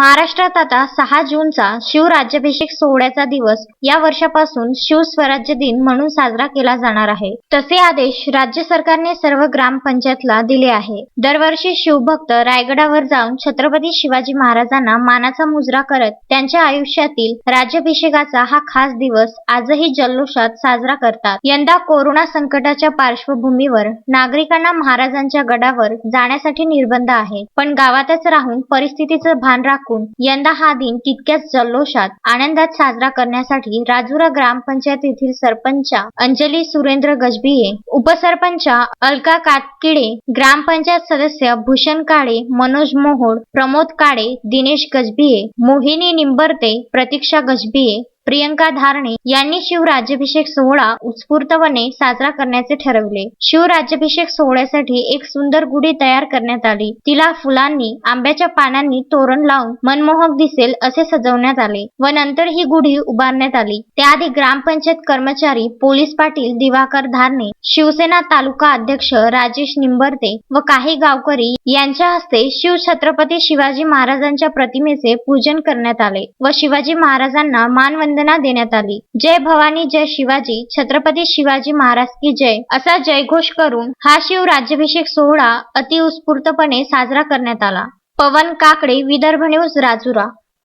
महाराष्ट्रात आता सहा जूनचा शिवराज्याभिषेक सोहळ्याचा दिवस या वर्षापासून शिवस्वराज्य दिन म्हणून साजरा केला जाणार आहे. तसे आदेश राज्य सरकारने सर्व ग्रामपंचायतला दिले आहे. दरवर्षी शिवभक्त रायगडावर जाऊन छत्रपती शिवाजी महाराजांना मानाचा मुजरा करत त्यांच्या आयुष्यातील राज्याभिषेकाचा हा खास दिवस आजही जल्लोषात साजरा करतात. यंदा कोरोना संकटाच्या पार्श्वभूमीवर नागरिकांना महाराजांच्या गडावर जाण्यासाठी निर्बंध आहे. पण गावातच राहून परिस्थितीचं भान राखून यंदा हा दिन तितक्याच जल्लोषात आनंदात साजरा करण्यासाठी राजुरा ग्रामपंचायत येथील सरपंच अंजली सुरेंद्र गजबिये उपसरपंच अलका कातकिडे ग्रामपंचायत सदस्य भूषण काळे मनोज मोहोळ प्रमोद काळे दिनेश गजबिये मोहिनी निंबर्ते प्रतीक्षा गजबिये प्रियंका धारणे यांनी शिवराज्याभिषेक सोहळा उत्स्फूर्तपणे साजरा करण्याचे ठरवले. शिवराज्याभिषेक सोहळ्यासाठी एक सुंदर गुढी तयार करण्यात आली. तिला फुलांनी आंब्याच्या पानांनी तोरण लावून मनमोहक दिसेल असे सजवण्यात आले व नंतर ही गुढी उभारण्यात आली. त्याआधी ग्रामपंचायत कर्मचारी पोलीस पाटील दिवाकर धारणे शिवसेना तालुका अध्यक्ष राजेश निंबर्ते व काही गावकरी यांच्या हस्ते शिव छत्रपती शिवाजी महाराजांच्या प्रतिमेचे पूजन करण्यात आले व शिवाजी महाराजांना मानवंदना देण्यात आली. जय भवानी जय शिवाजी. छत्रपती शिवाजी महाराज की जय. असा जयघोष करून हा शिव राज्याभिषेक सोहळा अतिउत्स्फूर्तपणे साजरा करण्यात आला. पवन काकडे विदर्भ न्यूज राजुरा.